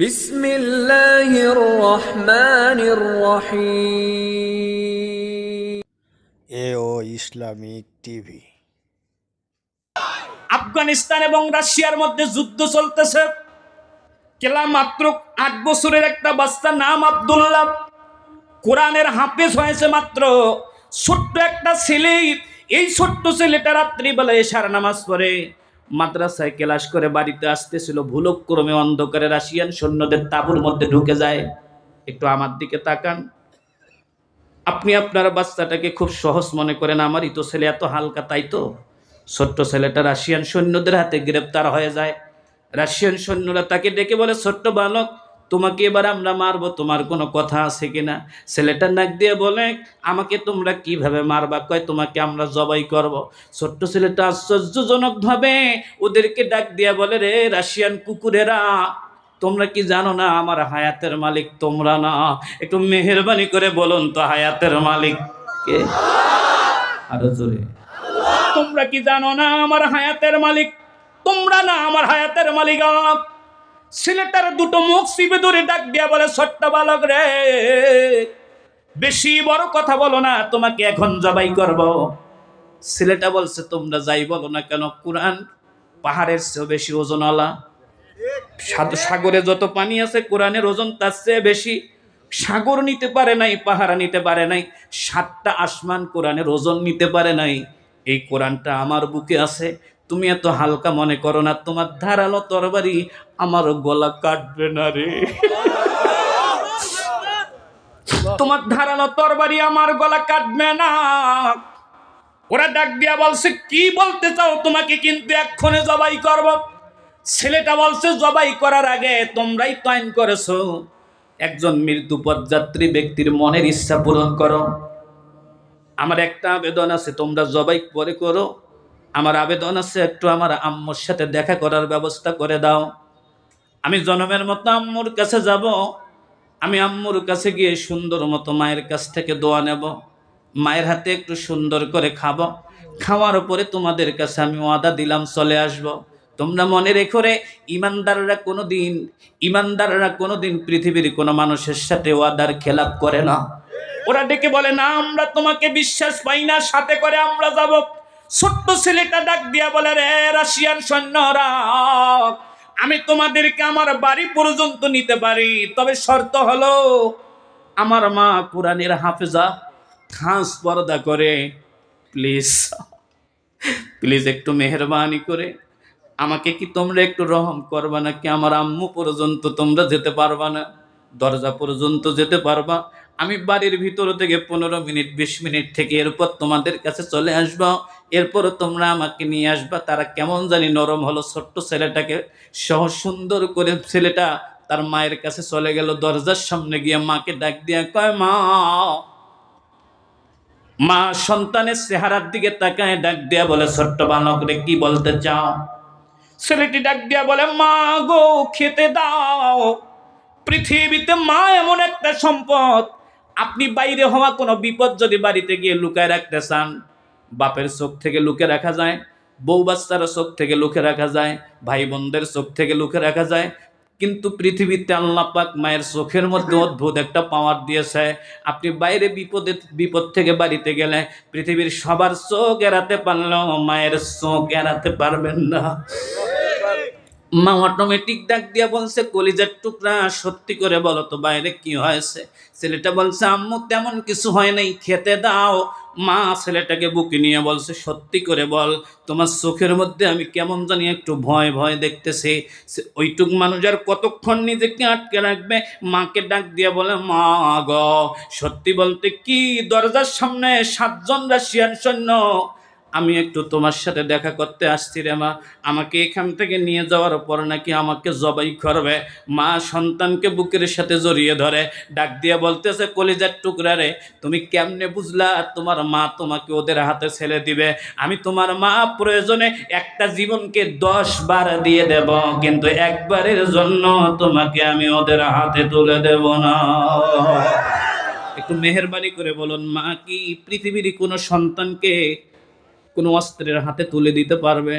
বিসমিল্লাহির রহমানির রহিম। এ ইসলামিক টিভি। আফগানিস্তান এবং রাশিয়ার মধ্যে যুদ্ধ চলতেছে। কেলা মাত্র আট বছরের একটা বাচ্চা নাম আবদুল্লাহ। কোরআনের হাফেজ হয়েছে মাত্র। ছোট্ট একটা ছেলে এই ছোট্ট ছেলেটা রাত্রিবেলা এসার নামাজ পড়ে। মাদ্রাসায় ক্লাস করে বাড়িতে আসতেছিল, ভুলক্রমে অন্ধকারে রাশিয়ান সৈন্যদের তাঁবুর মধ্যে ঢুকে যায়। একটু আমার দিকে তাকান। আপনি আপনার বাচ্চাটাকে খুব সহজ মনে করেন আমার ইতো ছেলে এত হালকা, তাই তো? ছোট্ট ছেলেটা রাশিয়ান সৈন্যদের হাতে গ্রেপ্তার হয়ে যায়। রাশিয়ান সৈন্যরা তাকে ডেকে বলে, ছোট্ট বালক তোমাকে এবার আমরা মারবো, তোমার কোনো কথা আছে কিনা? ছেলেটা নাক দিয়ে বলে, আমাকে তোমরা কীভাবে মারবা? কয়, তোমাকে আমরা জবাই করব। ছোট্ট ছেলেটা আশ্চর্যজনকভাবে ওদেরকে ডাক দিয়া বলে, রে রাশিয়ান কুকুরেরা, তোমরা কি জানো না আমার হায়াতের মালিক তোমরা না? একটু মেহরবানি করে বলুন তো হায়াতের মালিক কে? আরও জোরে, তোমরা কি জানো না আমার হায়াতের মালিক? তোমরা না আমার হায়াতের মালিক। ছেলেটার দুটো মুখ চিপে ধরে ডাক দিয়া বলে ছোট্ট বালক রে, বেশি বড় কথা বলো না, তোমাকে এখন জবাই করব। ছেলেটা বলছে, তোমরা যাই বলো না কেন? কোরআন পাহাড়ের চেয়েও বেশি ওজনওয়ালা। সাগরে যত পানি আছে, কোরআনের ওজন তার চেয়ে বেশি। সাগর নিতে পারে নাই, পাহাড় নিতে পারে নাই, সাতটা আসমান কোরআনের ওজন নিতে পারে নাই। এই কোরআনটা আমার বুকে আছে তুমি এত হালকা মনে করো না, তোমার ধারালো তরবারি আমার গলা কাটবে না রে। তোমার ধারালো তরবারি আমার গলা কাটবে না। ওরা ডাক দিয়া বলছে, কি বলতে চাও তোমাকে কিন্তু এক্ষণে জবাই করব? ছেলেটা বলছে, জবাই করার আগে তোমরাই তো আইন করেছ। একজন মৃত্যু পদযাত্রী ব্যক্তির মনের ইচ্ছা পূরণ করো। আমার একটা আবেদন আছে, তোমরা জবাই পরে করো। আমার আবেদন আছে, একটু আমার আম্মুর সাথে দেখা করার ব্যবস্থা করে দাও। আমি জনমের মতো আম্মুর কাছে যাব, আমি আম্মুর কাছে গিয়ে সুন্দর মতো মায়ের কাছ থেকে দোয়া নেব। মায়ের হাতে একটু সুন্দর করে খাব। খাওয়ার পরে তোমাদের কাছে আমি ওয়াদা দিলাম, চলে আসব। তোমরা মনে রেখো রে, ইমানদাররা কোনো দিন ইমানদাররা কোনো দিন পৃথিবীর কোনো মানুষের সাথে ওয়াদার খেলাপ করে না। ওরা ডেকে বলে, না, আমরা তোমাকে বিশ্বাস পাই না, সাথে করে আমরা যাব। ছোট্ট ছেলেটা ডাক দিয়া বলে, রে রাশিয়ান সৈন্যরা, আমি তোমাদেরকে আমার বাড়ি পর্যন্ত নিতে পারি, তবে শর্ত হলো আমার মা কোরআনের হাফেজা খাস পর্দা করে। প্লিজ প্লিজ একটু মেহরবানি করে। আমাকে কি তোমরা একটু রহম করবা না কি আমার আম্মু পর্যন্ত তোমরা যেতে পারবা না? দরজা পর্যন্ত যেতে পারবা? আমি বাড়ির ভিতর থেকে পনেরো মিনিট, বিশ মিনিট থেকে এরপর তোমাদের কাছে চলে আসবা। এরপরও তোমরা আমাকে নিয়ে আসবা। তারা কেমন জানি নরম হলো। ছোট্ট ছেলেটাকে সহ সুন্দর করে ছেলেটা তার মায়ের কাছে চলে গেল। দরজার সামনে গিয়ে মাকে ডাক দিয়া কয়, মা। মা সন্তানের চেহারার দিকে তাকায়, ডাক দিয়া বলে, ছোট্ট বালক রে, কি বলতে চাও? ছেলেটি ডাক দিয়া বলে, মা গো, খেতে দাও। পৃথিবীতে মা এমন একটা সম্পদ আপনি বাইরে হওয়া কোনো বিপদ যদি বাড়িতে গিয়ে লুকায় রাখতে চান, বাপের চোখ থেকে লুকে রাখা যায়, বউ বাচ্চার চোখ থেকে লুকে রাখা যায় ভাই বোনদের চোখ থেকে লুকে রাখা যায়, কিন্তু পৃথিবীতে আল্লাহ পাক মায়ের চোখের মধ্যে অদ্ভুত একটা পাওয়ার দিয়েছে। আপনি বাইরে বিপদে, বিপদ থেকে বাড়িতে গেলে পৃথিবীর সবার চোখ এড়াতে পারলেও মায়ের চোখ এড়াতে পারবেন না। মা অটোমেটিক ডাক দিয়া বলছে, কলিজার টুকরা, সত্যি করে বলো তো বাইরে কি হয়েছে? ছেলেটা বলছে, আম্মু, তেমন কিছু হয় নাই, খেতে দাও। মা ছেলেটাকে বুকে নিয়ে বলছে, সত্যি করে বল, তোমার চোখের মধ্যে আমি কেমন জানি একটু ভয় ভয় দেখতেছি। ওইটুক মানুষ আর কতক্ষণ নিজেকে আটকে রাখবে? মাকে ডাক দিয়ে বলে, মা গ, সত্যি বলতে কি দরজার সামনে সাতজন রাশিয়ান সৈন্য আমি একটু তোমার সাথে দেখা করতে আসছি রে মা। আমাকে এখান থেকে নিয়ে যাওয়ার পর নাকি আমাকে জবাই করবে। মা সন্তানকে বুকের সাথে জড়িয়ে ধরে, ডাক দিয়ে বলতেছে, কলিজার টুকরা রে, তুমি কেমনে বুঝলা? আর তোমার মা তোমাকে ওদের হাতে ছেড়ে দিবে। আমি তোমার মা প্রয়োজনে একটা জীবনকে দশ বার দিয়ে দেব, কিন্তু একবারের জন্য তোমাকে আমি ওদের হাতে তুলে দেব না। একটু মেহরবানি করে বলুন, মা, কি পৃথিবীর কোনো সন্তানকে কোনো অস্ত্রের হাতে তুলে দিতে পারবে।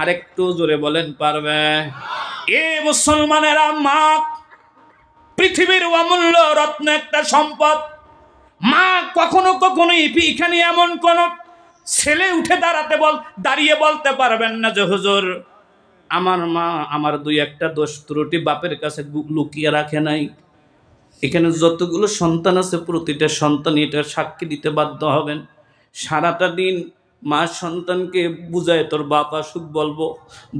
আরেকটু জোরে বলেন, পারবে। এ মুসলমানেরা মা পৃথিবীর অমূল্য রত্ন একটা সম্পদ। মা কখনো কখনো এখানে এমন কোন ছেলে উঠে দাঁড়াতে বল, দাঁড়িয়ে বলতে পারবেন না যে, হুজুর, আমার মা, আমার দুই একটা দোষ ত্রুটি বাপের কাছে লুকিয়ে রাখে নাই। এখানে যতগুলো সন্তান আছে, প্রতিটা সন্তান এটা সাক্ষী দিতে বাধ্য হবেন। সারাটা দিন মা সন্তানকে বুঝায়, তোর বাপ আসুক বলব।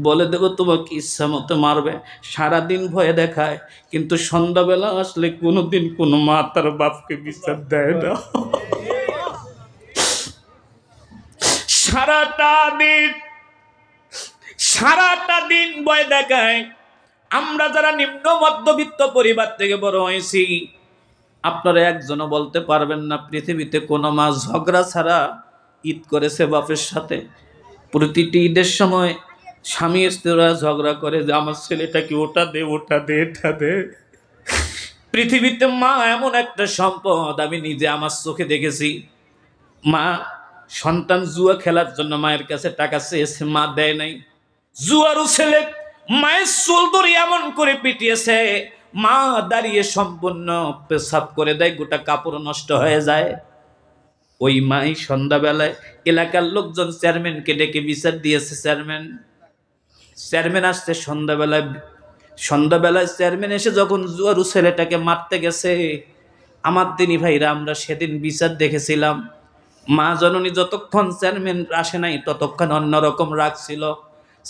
বলে দেবো তোমাকে ইচ্ছা মতো মারবে, সারাদিন ভয়ে দেখায়, কিন্তু সন্ধ্যাবেলা আসলে কোনো দিন কোনো মা তার বাপকে বিচার দেয় না। সারাটা দিন সারাটা দিন ভয় দেখায়। আমরা যারা নিম্ন মধ্যবিত্ত পরিবার থেকে বড় হয়েছি, আপনারা একজনও বলতে পারবেন না, পৃথিবীতে কোনো মা ঝগড়া ছাড়া ঈদ করেছে বাপের সাথে। প্রতিটি ঈদের সময় স্বামী স্ত্রীরা ঝগড়া করে যে, আমার ছেলেটাকে ওটা দে ওটা দে, এটা দে? পৃথিবীতে মা এমন একটা সম্পদ আমি নিজে আমার চোখে দেখেছি। মা সন্তান জুয়া খেলার জন্য মায়ের কাছে টাকা চেয়েছে, মা দেয় নাই। জুয়ারু ছেলে মায়ের চুল ধরে এমন করে পিটিয়েছে, মা দাঁড়িয়ে সম্পূর্ণ পেশাব করে দেয়, গোটা কাপড় নষ্ট হয়ে যায়। ওই মাই সন্ধ্যাবেলায় এলাকার লোকজন চেয়ারম্যানকে ডেকে বিচার দিয়েছে, চেয়ারম্যান। চেয়ারম্যান আসছে সন্ধ্যাবেলায়। সন্ধ্যাবেলায় চেয়ারম্যান এসে যখন জুয়ারু ছেলেটাকে মারতে গেছে, আমার দিনই ভাইরা, আমরা সেদিন বিচার দেখেছিলাম। মা জননী যতক্ষণ চেয়ারম্যান আসে নাই, ততক্ষণ অন্যরকম রাখছিল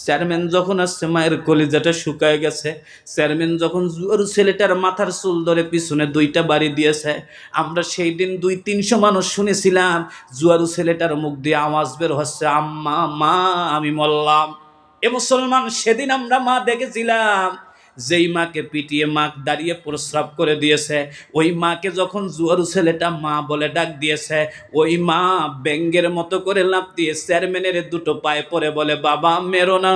চেয়ারম্যান যখন আসছে, মায়ের কলিজাটা শুকায় গেছে। চেয়ারম্যান যখন জুয়ারু ছেলেটার মাথার চুল ধরে পিছনে দুইটা বাড়ি দিয়েছে। আমরা সেই দিন দুই, তিনশো মানুষ শুনেছিলাম, জুয়ারু ছেলেটার মুখ দিয়ে আওয়াজ বের হচ্ছে, আম্মা, মা, আমি মরলাম। এ মুসলমান, সেদিন আমরা মা দেখেছিলাম। যেই মাকে পিটিয়ে মা দাঁড়িয়ে প্রস্রাব করে দিয়েছে, ওই মাকে যখন জুয়ারু ছেলেটা মা বলে ডাক দিয়েছে, ওই মা ব্যাঙ্গের মতো করে লাভ দিয়ে চেয়ারম্যানের দুটো পায়ে পরে বলে, বাবা, মেরো না।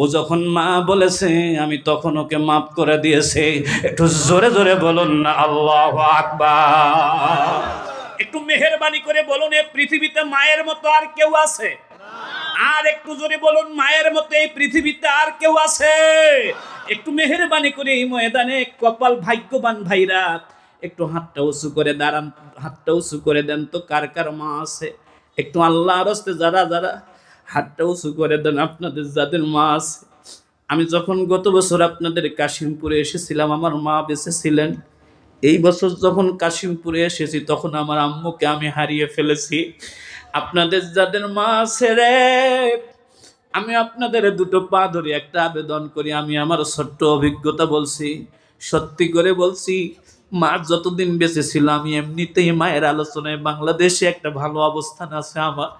ও যখন মা বলেছে, আমি তখন ওকে মাফ করে দিয়েছে। একটু জোরে জোরে বলুন না, আল্লাহ আকবার। একটু মেহেরবানি করে বলুন এ পৃথিবীতে মায়ের মতো আর কেউ আছে? আর একটু জোরে বলুন, মায়ের মতো এই পৃথিবীতে আর কেউ আছে? একটু মেহেরবানি করে এই ময়দানে কপাল ভাগ্যবান ভাইরা, একটু হাতটা উঁচু করে দাঁড়ান, হাতটা উঁচু করে দেন তো কার কার মা আছে? একটু আল্লাহ রস্তে যারা যারা, হাতটা উঁচু করে দেন আপনাদের যাদের মা আছে। আমি যখন গত বছর আপনাদের কাশিমপুরে এসেছিলাম, আমার মা বেঁচে ছিলেন। এই বছর যখন কাশিমপুরে এসেছি, তখন আমার আম্মুকে আমি হারিয়ে ফেলেছি। আপনাদের যাদের মা আছে রে আমি আপনাদের দুটো পা ধরে একটা আবেদন করি, আমি আমার ছোট্ট অভিজ্ঞতা বলছি। সত্যি করে বলছি, মা যতদিন বেঁচে ছিল, আমি এমনিতেই মায়ের আলোচনায় বাংলাদেশে একটা ভালো অবস্থান আছে আমার।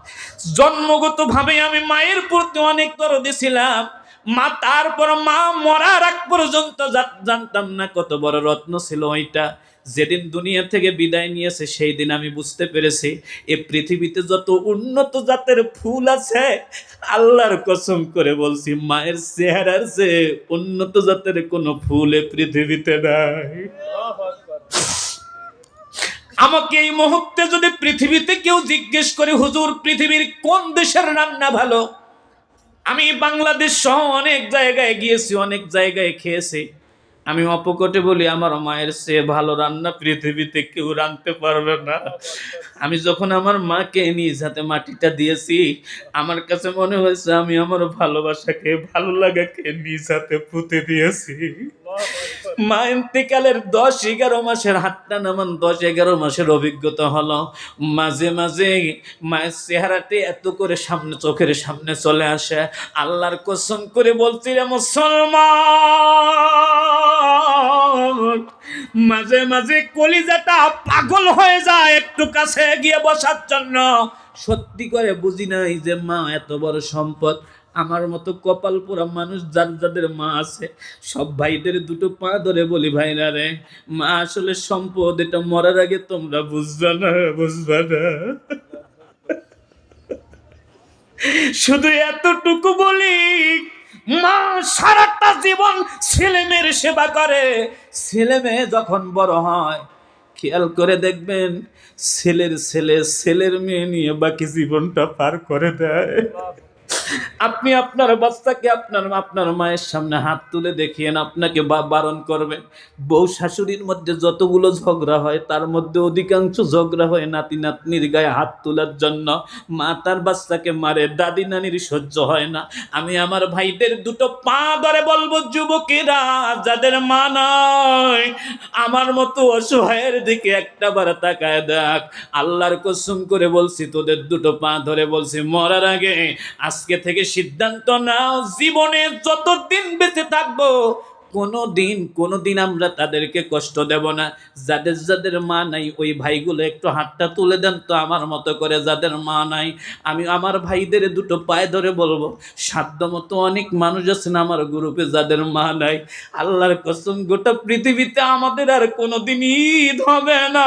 জন্মগতভাবে আমি মায়ের প্রতি অনেক দরদি ছিলাম। মা তারপর মা মরার আগ পর্যন্ত জানতাম না কত বড় রত্ন ছিল ওইটা। যেদিন দুনিয়া থেকে বিদায় নিয়েছে সেই দিন আমি বুঝতে পেরেছি, এ পৃথিবীতে যত উন্নত জাতের ফুল আছে, আল্লাহর কসম করে বলছি, মায়ের চেহারার যে উন্নত জাতের কোনো ফুল এ পৃথিবীতে নাই। আমাকে এই মুহূর্তে যদি পৃথিবীতে কেউ জিজ্ঞেস করে, হুজুর, পৃথিবীর কোন দেশের রান্না ভালো? আমি বাংলাদেশ সহ অনেক জায়গায় গিয়েছি, অনেক জায়গায় খেয়েছি। আমি অপকটে বলি, আমার মায়ের সে ভালো রান্না পৃথিবীতে কেউ রাঁধতে পারবে না। আমি যখন আমার মাকে নিজ হাতে মাটিটা দিয়েছি, আমার কাছে মনে হয়েছে আমি আমার ভালোবাসাকে ভালো লাগাকে নিজ হাতে পুঁতে দিয়েছি। মা ইন্তেকালের দশ এগারো মাসের হাতটা নামান দশ এগারো মাসের অভিজ্ঞতা হলো। মাঝে মাঝে মায়ের চেহারাতে এত করে সামনে চোখের সামনে চলে আসে। আল্লাহর কসম করে বলছি রে মুসলমান, মাঝে মাঝে কলিজাটা পাগল হয়ে যায় একটু কাছে গিয়ে বসার জন্য। সত্যি করে বুঝি নাই যে মা এত বড় সম্পদ। আমার মতো কপাল পোড়া মানুষ যার যাদের মা আছে, সব ভাইদের দুটো পা ধরে বলি, ভাইরা রে, মা আসলে সম্পদ, এটা মরার আগে তোমরা বুঝবে না বুঝবে না। শুধু এতটুকু বলি, মা সারাটা জীবন ছেলে মেয়ের সেবা করে। ছেলে মেয়ে যখন বড় হয়, খেয়াল করে দেখবেন, ছেলের ছেলে ছেলের মেয়ে নিয়ে বাকি জীবনটা পার করে দেয়। আপনি আপনার বাচ্চাকে আপনার আপনার মায়ের সামনে হাত তুলে দেখিয়েন আপনাকে বারণ করবেন। বউ শাশুড়ির মধ্যে যতগুলো ঝগড়া হয়, তার মধ্যে অধিকাংশ ঝগড়া হয় নাতি নাতনির গায়ে হাত তোলার জন্য। মা তার বাচ্চাকে মারে দাদি নানির সহ্য হয় না। আমি আমার ভাইদের দুটো পা ধরে বলব, যুবকেরা, যাদের মা নয় আমার মতো অসহায়ের দিকে একটা বার তাকায় দেখ। আল্লাহর কসম করে বলছি, তোদের দুটো পা ধরে বলছি, মরার আগে আজকে থেকে সিদ্ধান্ত নাও, জীবনে যতদিন বেঁচে থাকব কোনো দিন কোনো দিন আমরা তাদেরকে কষ্ট দেব না। যাদের যাদের মা নাই, ওই ভাইগুলো একটু হাতটা তুলে দেন তো আমার মতো করে, যাদের মা নাই, আমি আমার ভাইদের দুটো পায়ে ধরে বলব সাধ্য মতো অনেক মানুষ আছেন আমার গ্রুপে যাদের মা নাই। আল্লাহর কসম, গোটা পৃথিবীতে আমাদের আর কোনোদিন ঈদ হবে না।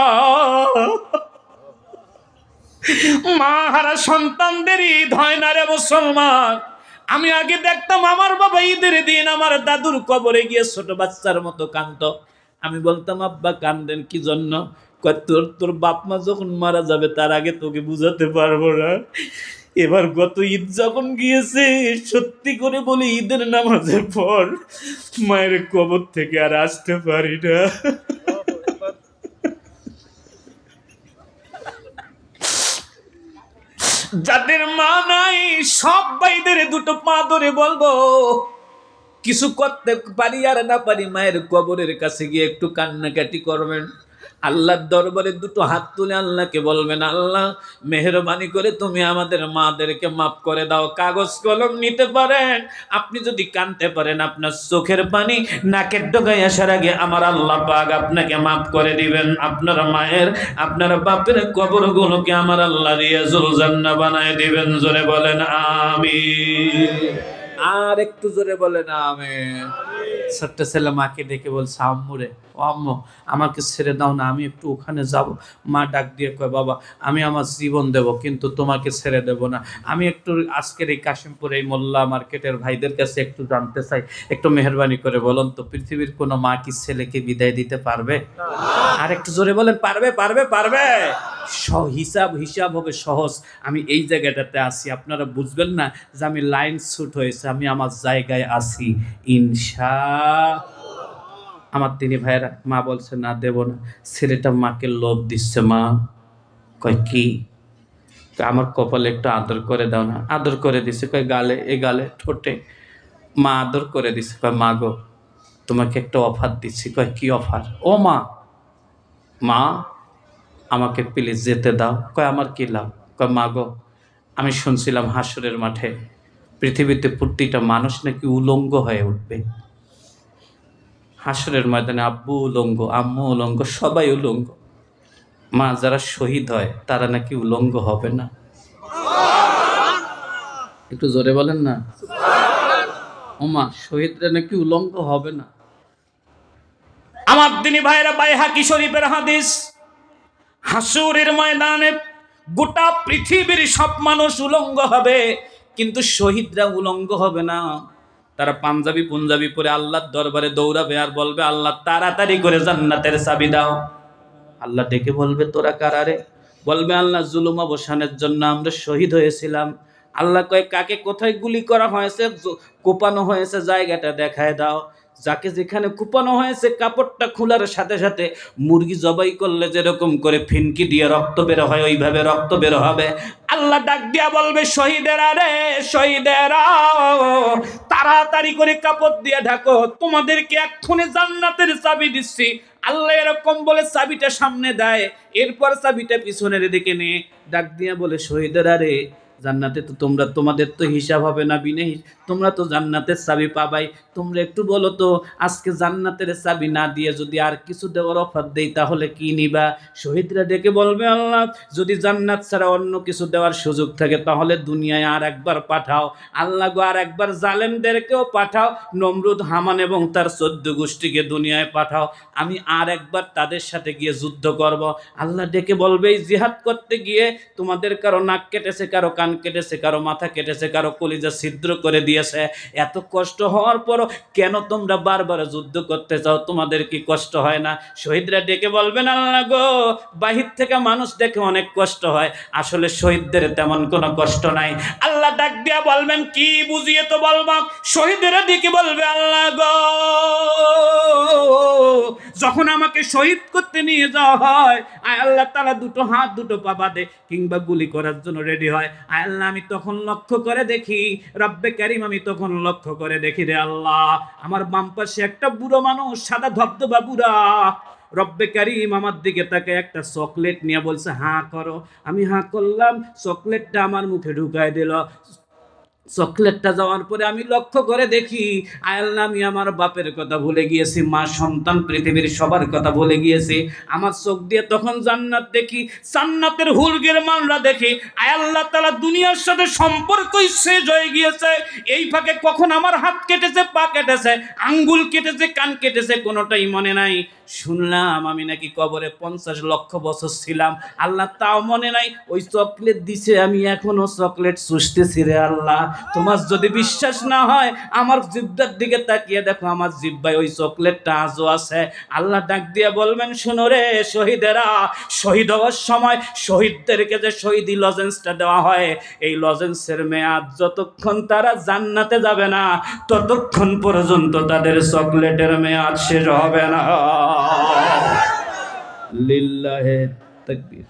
মা হারা সন্তানদের ঈদ হয় না রে মুসলমান। আমি আগে দেখতাম আমার বাবা ঈদের দিন আমার দাদুর কবরে গিয়ে ছোট বাচ্চার মতো কান্ত আমি বলতাম, আব্বা, কান্দেন কি জন্য? তোর তোর বাপ মা যখন মারা যাবে তার আগে তোকে বুঝাতে পারব না। এবার গত ঈদ যখন গিয়েছে, সত্যি করে বলি ঈদের নামাজের পর মায়ের কবর থেকে আর আসতে পারি না। যাদের মা নাই, সব বাইদের দুটো পা ধরে বলব, কিছু করতে পারি আর না পারি, মায়ের কবরের কাছে গিয়ে একটু কান্নাকাটি করবেন। আল্লাহর দরবারে দুটো হাত তুলে আল্লাহকে বলবেন, আল্লাহ, মেহরবানি করে তুমি আমাদের মাদেরকে মাফ করে দাও। কাগজ কলম নিতে পারেন, আপনি যদি কানতে পারেন আপনার চোখের পানি নাকের ডগায় আসার আগে আমার আল্লাহ পাক আপনাকে মাফ করে দিবেন। আপনার মায়ের, আপনার বাপের কবরগুলোকে আমার আল্লাহ রিয়াজুল জান্না বানায় দিবেন। জোরে বলেন আমি আর একটু জোরে বলেন আমি ছোট্ট ছেলে মাকে ডেকে বলছে আম্মুরে ও আম্মু আমাকে ছেড়ে দাও না আমি একটু ওখানে যাব। মা ডাক দিয়ে কয় বাবা আমি আমার জীবন দেব কিন্তু তোমাকে ছেড়ে দেব না। আমি একটু আজকের এই কাশিমপুর এই মোল্লা মার্কেটের ভাইদের কাছে একটু জানতে চাই একটু মেহরবানি করে বলুন তো পৃথিবীর কোনো মা কি ছেলেকে বিদায় দিতে পারবে? আর একটু জোরে বলেন পারবে পারবে পারবে। হিসাব হিসাব হবে সহজ। আমি এই জায়গাটাতে আছি। আপনারা বুঝবেন না যে আমি লাইন শুট হয়েছে, আমি আমার জায়গায় আছি। ইনশা আমার তিনি ভাইয়েরা, মা বলছে, না, দেব না। ছেলেটা মাকে লোভ দিচ্ছে, মা। কয়, কি? আমার কপালে একটু আদর করে দাও না। আদর করে দিছে, কয়, গালে, এ গালে ঠোঁটে। মা আদর করে দিছে, কয়, মা গো, তোমাকে একটা অফার দিচ্ছি। কয়, কি অফার? ও মা। মা? আমাকে প্লিজ যেতে দাও। কয়, আমার কি লাভ? কয়, মা গো, আমি শুনছিলাম হাসরের মাঠে পৃথিবীতে প্রতিটা মানুষ নাকি উলঙ্গ হয়ে উঠবে। হাসরের ময়দানে আব্বু উলঙ্গ, আম্মু উলঙ্গ, সবাই উলঙ্গ। মা, যারা শহীদ হয়, তারা নাকি উলঙ্গ হবে না? একটু জোরে বলেন না। ও মা, শহীদরা নাকি উলঙ্গ হবে না? আমার দিনী ভাইরা বাইহাকি শরীফের হাদিস হাসুরের ময়দানে গোটা পৃথিবীর সব মানুষ উলঙ্গ হবে, কিন্তু শহীদরা উলঙ্গ হবে না। তারা পাঞ্জাবি পুঞ্জাবি পরে আল্লাহর দরবারে দৌড়াবে আর বলবে, আল্লাহ, তাড়াতাড়ি করে জান্নাতের চাবি দাও। আল্লাহ ডেকে বলবে, তোরা কারারে বলবে, আল্লাহ, জুলুম অবসানের জন্য আমরা শহীদ হয়েছিলাম। আল্লাহ কয়, কাকে কোথায় গুলি করা হয়েছে? কোপানো হয়েছে? জায়গাটা দেখায় দাও। যাকে যেখানে কুপানো হয়েছে কাপড়টা খোলার সাথে সাথে মুরগি জবাই করলে যেরকম করে ফিনকি দিয়ে রক্ত বের হয়, ওইভাবে রক্ত বের হবে। আল্লাহ ডাক দিয়া বলবে, শহীদেরা রে, শহীদেরা, তাড়াতাড়ি করে কাপড় দিয়ে ঢাকো, তোমাদেরকে এক্ষুনি জান্নাতের চাবি দিচ্ছি। আল্লাহ এরকম বলে চাবিটা সামনে দেয়, এরপর চাবিটা পিছনের দিকে নিয়ে ডাক দিয়া বলে, শহীদেরা রে জান্নাতে তো তোমরা, তোমাদের তো হিসাব হবে না বিনে তোমরা তো জান্নাতের চাবি পাবাই। তোমরা একটু বলো তো, আজকে জান্নাতের চাবি না দিয়ে যদি আর কিছু দেওয়ার অফার দেই, তাহলে কি নিবা? শহীদরা ডেকে বলবে, আল্লাহ, যদি জান্নাত ছাড়া অন্য কিছু দেওয়ার সুযোগ থাকে, তাহলে দুনিয়ায় আর একবার পাঠাও। আল্লাহ গো, আর একবার জালেমদেরকেও পাঠাও। নমরুদ, হামান এবং তার চোদ্দ গোষ্ঠীকে দুনিয়ায় পাঠাও। আমি আর একবার তাদের সাথে গিয়ে যুদ্ধ করব। আল্লাহ ডেকে বলবে, এই জিহাদ করতে গিয়ে তোমাদের কারও নাক কেটেছে, কারও কান কান কেটেছে, কারও মাথা কেটেছে, কারও কলিজা ছিদ্র করে দিয়েছে। এত কষ্ট হওয়ার পরও কেন তোমরা বারবার যুদ্ধ করতে চাও? তোমাদের কি কষ্ট হয় না? শহীদরা ডেকে বলবেন, আল্লাহ গো, বাহির থেকে মানুষ দেখে অনেক কষ্ট হয়। আসলে শহীদদের তেমন কোনো কষ্ট নাই। আল্লাহ ডাক দিয়া বলবেন, কি বুঝিয়ে তো বলবা? শহীদেরা ডেকে বলবে, আল্লাহ গো যখন আমাকে শহীদ করতে নিয়ে যাওয়া হয়, আয় আল্লাহ তারা দুটো হাত, দুটো পা বাঁধে, কিংবা গুলি করার জন্য রেডি হয়। আয় আল্লাহ, আমি তখন লক্ষ্য করে দেখি, রব্বে কারিম, আমি তখন লক্ষ্য করে দেখি রে আল্লাহ, আমার বাম পাশে একটা বুড়ো মানুষ, সাদা ধবধবা বুড়া। রব্বে কারিম আমার দিকে তাকে একটা চকলেট নিয়ে বলছে, হাঁ করো। আমি হাঁ করলাম, চকলেটটা আমার মুখে ঢুকায় দিল। চকলেটটা যাওয়ার পরে আমি লক্ষ্য করে দেখি আয়াল্লাহ আমি আমার বাপের কথা ভুলে গিয়েছি, মা সন্তান পৃথিবীর সবার কথা ভুলে গিয়েছি। আমার চোখ দিয়ে তখন জান্নাত দেখি, জান্নাতের হুলগের মানরা দেখি আয়াল্লাহ তালা দুনিয়ার সাথে সম্পর্কই শেষ হয়ে গিয়েছে। এই ফাঁকে কখন আমার হাত কেটেছে, পা কেটেছে, আঙ্গুল কেটেছে, কান কেটেছে, কোনোটাই মনে নাই। শুনলাম আমি নাকি কবরে পঞ্চাশ লক্ষ বছর ছিলাম, আল্লাহ তাও মনে নাই, ওই চকলেট দিছে, আমি এখনও চকলেট চুষতেছি রে আল্লাহ। তোমার যদি বিশ্বাস না হয় আমার জিব্বার দিকে তাকিয়ে দেখো আমার জিব্বায় ওই চকলেটটা আজও আছে। আল্লাহ ডাক দিয়ে বলবেন শুনো রে শহীদেরা শহীদ হওয়ার সময় শহীদদেরকে যে শহীদি লজেন্সটা দেওয়া হয় এই লজেন্সের মেয়াদ যতক্ষণ তারা জান্নাতে যাবে না ততক্ষণ পর্যন্ত তাদের চকলেটের মেয়াদ শেষ হবে না। লিল্লাহে তাকবীর।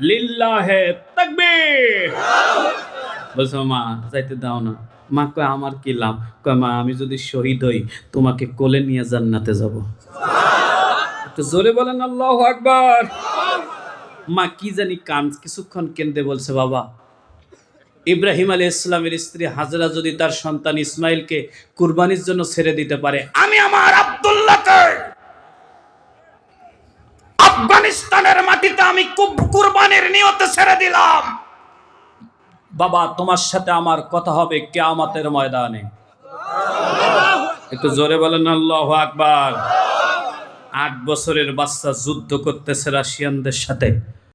লিল্লাহে তাকবীর। বলছো, মা, যাইতে দাও না। মা, কয়, আমার কি লাভ? কয়, মা, আমি যদি শহীদ হই, তোমাকে কোলে নিয়ে জান্নাতে যাব। একটু জোরে বলেন, আল্লাহ আকবার। মা, কি জানি কান কিছুক্ষণ কেন্দ্রে বলছে, বাবা, ইব্রাহিম আলী ইসলামের স্ত্রী হাজরা যদি তার সন্তান ইসমাইলকে কুরবানির জন্য ছেড়ে দিতে পারে, আমি আমার আব্দুল্লাহকে আফগানিস্তানের মাটিতে আমি কুরবানির নিয়তে ছেড়ে দিলাম। বাবা, তোমার সাথে আমার কথা হবে কেয়ামাতের ময়দানে। একটু জোরে বলেন, আল্লাহ আকবার। আট বছরের বাচ্চা যুদ্ধ করতেছে রাশিয়ানদের সাথে।